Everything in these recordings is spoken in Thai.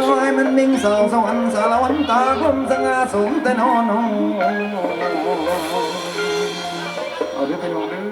น้อยมันนิ่งสาวสวรรค์สารวันตาคมสง่าสมแต่นอนเอาเดี๋ยวไปลองดู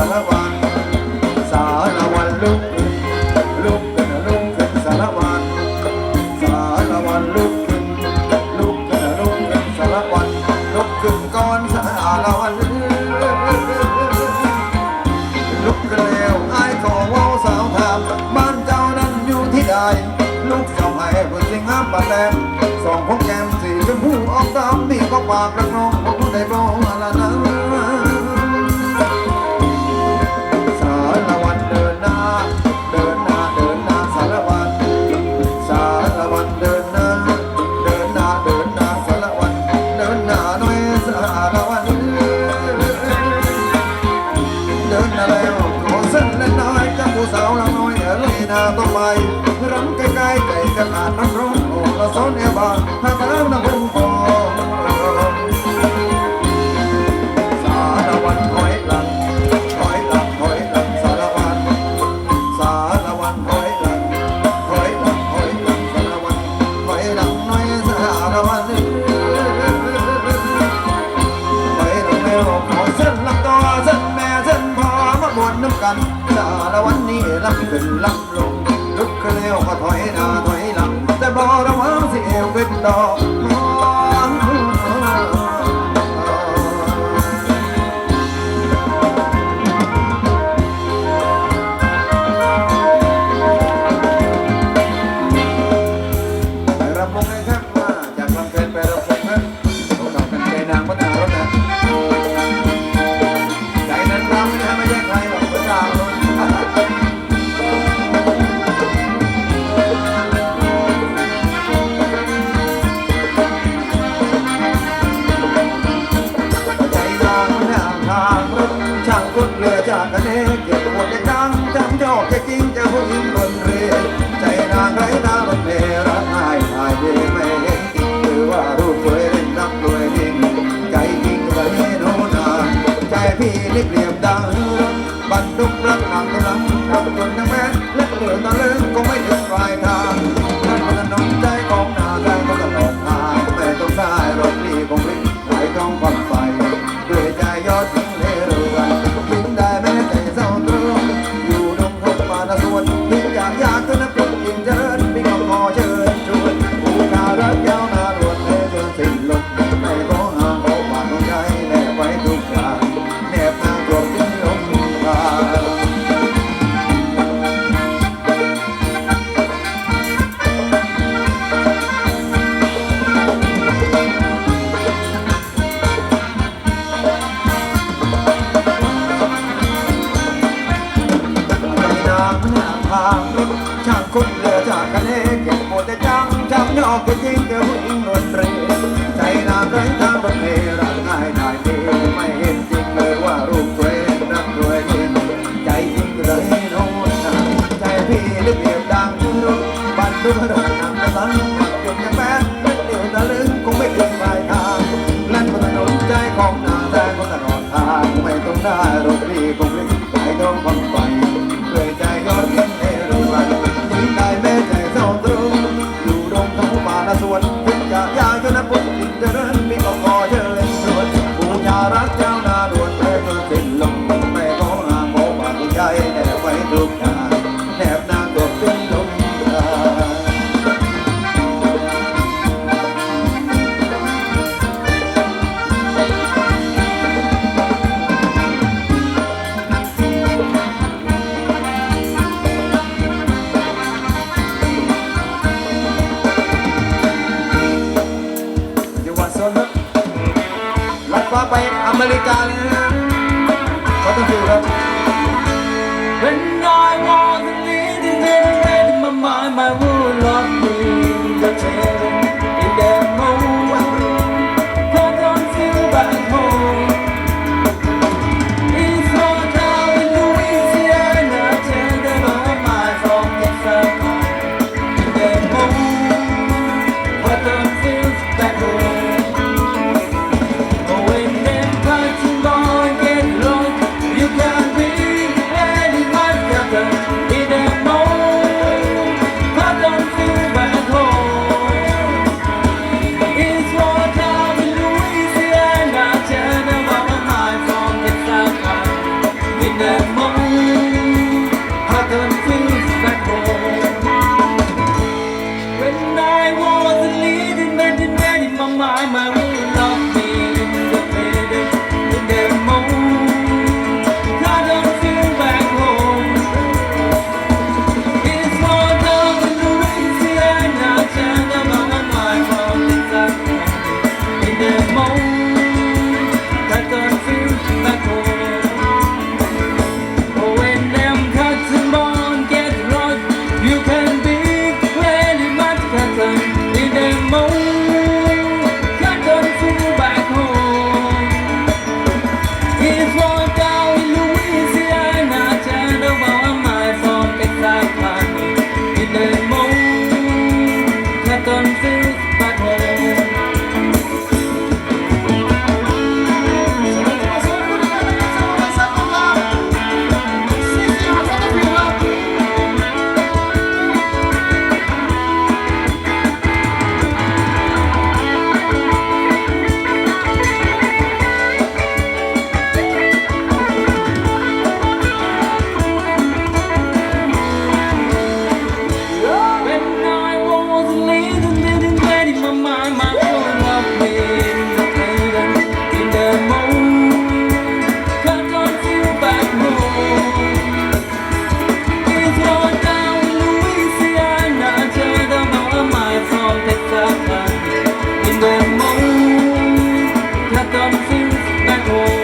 ารวัน สารวันลุกขึ้นลุกขึ้นลุกขึ้นสารวัน สารวันลุกขึ้นลุกขึ้นลุกขึ้นสารวันลุกขึ้นก่อนสารวันลุกขึ้นแล้วไอ้ขอว่าสาวถามบ้านเจ้านั้นอยู่ที่ใดลูกเจ้าให้เพื่อสิงห์ามปแดงสองพวกแกมสีชมพูออกตามมีก็ปากรักน้องพวกผู้ใดบ้าง from all the sun ever. não ใจนามไร้ทางบังเอรักง่ายได้ดีไม่เห็นจริงเลยว่ารูปตัวเนักด้วยนี่ใจจริงเลยโน่นนะใจพี่ได้เปรีบดังรุ่บันทุกระดับกระสันหักจนจะแม้เป็นเดียนึงคงไม่เคยปลายทาเล่นบนถนนใจของนางแต่ก็ตลอดทางไม่ต้องได้ ทุกอางแนบนางนลมตาจังหวัดสนครัลัดฟ้าไปอเมริกาเลยนะเต้งอยู่ครั Gracias. is one God. cold.